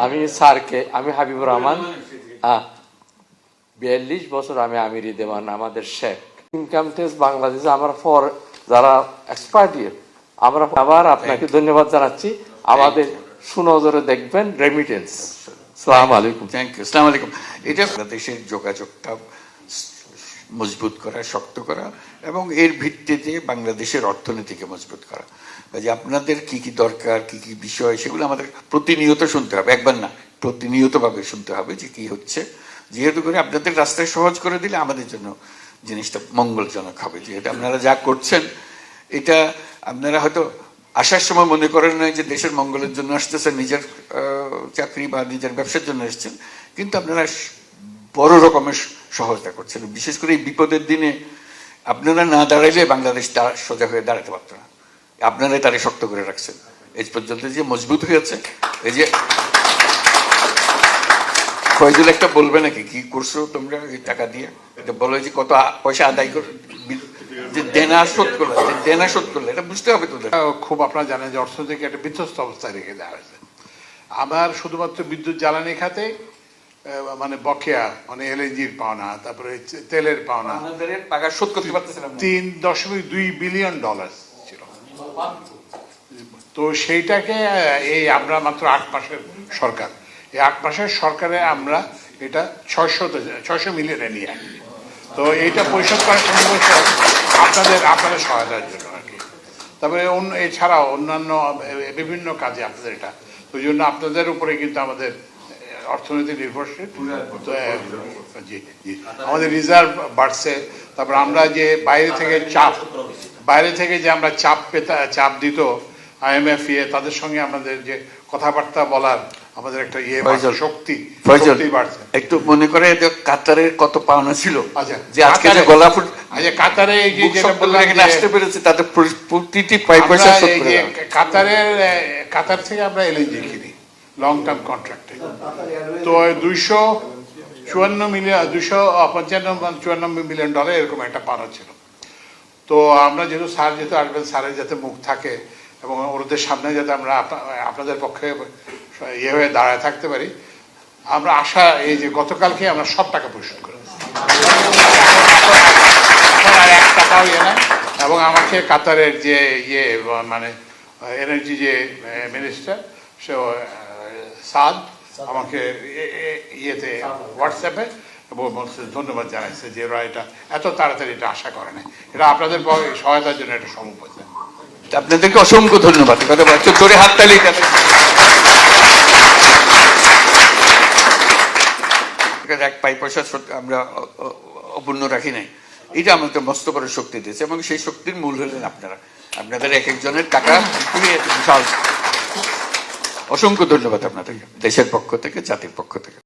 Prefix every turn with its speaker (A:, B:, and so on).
A: আমি স্যারকে আমি হাবিবুর রহমান বিয়াল্লিশ বছর আমি আমিরি দেওয়ান আমাদের শেখ। ইনকাম ট্যাক্স বাংলাদেশে আমরা ফর যারা এক্সপার্ট ইয়ে আমরা আবার আপনাকে ধন্যবাদ জানাচ্ছি। আমাদের সুনজরে দেখবেন রেমিটেন্স সালাম আলাইকুম।
B: থ্যাংক ইউ আসসালামু আলাইকুম। এটা বাংলাদেশের যোগাযোগটা মজবুত করা, শক্ত করা এবং এর ভিত্তিতে বাংলাদেশের অর্থনীতিকে মজবুত করা। যে আপনাদের কি কি দরকার, কি কি বিষয়, সেগুলো আমাদের প্রতিনিয়ত শুনতে হবে। একবার না, প্রতিনিয়তভাবে শুনতে হবে যে কি হচ্ছে। যেহেতু করে আপনাদের রাস্তায় সহজ করে দিলে আমাদের জন্য জিনিসটা মঙ্গলজনক হবে। যেহেতু আপনারা যা করছেন, এটা আপনারা হয়তো আসার সময় মনে করেন না যে দেশের মঙ্গলের জন্য আসতেছেন, নিজের চাকরি বা নিজের ব্যবসার জন্য এসেছেন। কিন্তু আপনারা বড় রকমের সহজতা করছেন বিশেষ করে এই বিপদের দিনে আপনারা না দাঁড়াইলে বাংলাদেশ সোজা হয়ে দাঁড়াতে পারত না। আপনারাই তারে শক্ত করে রাখছেন। এই পর্যন্ত যে মজবুত হয়েছে, এই যে ফয়জুল একটা বলবে নাকি, কি করছ তোমরা এই টাকা দিয়ে? এটা বলো যে কত পয়সা আদায় করে যে দেনা শোধ করলে, যে দেনা শোধ করলে, এটা বুঝতে হবে তোদের।
C: খুব আপনারা জানেন যে অর্থনীতিকে একটা বিধ্বস্ত অবস্থায় রেখে দেওয়া হয়েছে। আমার শুধুমাত্র বিদ্যুৎ জ্বালানি খাতে মানে বকেয়া মানে এলএনজির পাওনা তারপরে তেলের পাওনা।
B: আমাদের টাকা শোধ করতে পারতেছিলাম
C: তিন দশমিক দুই বিলিয়ন ডলার ছিল। তো সেইটাকে এই আমরা মাত্র আট মাসের সরকার। এই আট মাসের সরকারে আমরা এটা ছয়শো ছয়শো মিলিয়নে নিয়ে আসি। তো এইটা পরিশোধ করার সময় আপনাদের আপনাদের সহায়তার জন্য আর কি। তারপরে অন্য এছাড়াও অন্যান্য বিভিন্ন কাজে আপনাদের এটা। তো ওই জন্য আপনাদের উপরে কিন্তু আমাদের অর্থনীতি নির্ভরশীল। জি জি। আমাদের রিজার্ভ বাড়ছে। তারপর আমরা যে বাইরে থেকে চাপ বাইরে থেকে যে আমরা চাপ পেতা চাপ দিত আইএমএফ ইয়ে তাদের সঙ্গে আমাদের যে কথাবার্তা বলার আমাদের একটা ইয়ে
B: ফয়জল,
C: শক্তি
B: ফয়জল
C: বাড়ছে।
B: একটু মনে করে যে কাতারের কত পাওনা ছিল?
C: আচ্ছা,
B: যে আজকে যে
C: কাতারে-
B: গলা ফুট
C: আচ্ছা কাতারে এই যে যেটা বললাম যে-
B: আসতে পেরেছে তাদের প্রতিটি পাই পয়সা শোধ করে
C: কাতারের কাতার থেকে আমরা এলএনজি কিনি। লং টার্ম কন্ট্রাক্টে তো দুইশো চুয়ান্ন মিলিয়ন, দুইশো পঞ্চান্ন চুয়ান্ন মিলিয়ন ডলার এরকম একটা পাওনা ছিল। তো আমরা যেহেতু স্যার যেহেতু আসবেন স্যারের যাতে মুখ থাকে এবং ওদের সামনে যাতে আমরা আপনাদের পক্ষে ইয়ে হয়ে দাঁড়ায় থাকতে পারি, আমরা আশা এই যে গতকালকে আমরা সব টাকা পরিশোধ করে ইয়ে না এবং আমাকে কাতারের যে ইয়ে মানে এনার্জি যে মিনিস্টার সে সাদ আমাকে ইয়েতে হোয়াটসঅ্যাপে বলছে ধন্যবাদ জানাইছে যে ওরা এটা এত তাড়াতাড়ি এটা আশা করে না এটা আপনাদের সহায়তার জন্য এটা সম্ভব হয়েছে।
B: আপনাদেরকে অসংখ্য ধন্যবাদ। কথা বলছো জোরে হাততালি এক পাই পয়সা আমরা অপূর্ণ রাখি নাই। এটা আমাকে মস্ত বড় শক্তি দিয়েছে এবং সেই শক্তির মূল হলেন আপনারা। আপনাদের এক একজনের টাকা খুবই বিশাল। অসংখ্য ধন্যবাদ আপনাদের দেশের পক্ষ থেকে জাতির পক্ষ থেকে।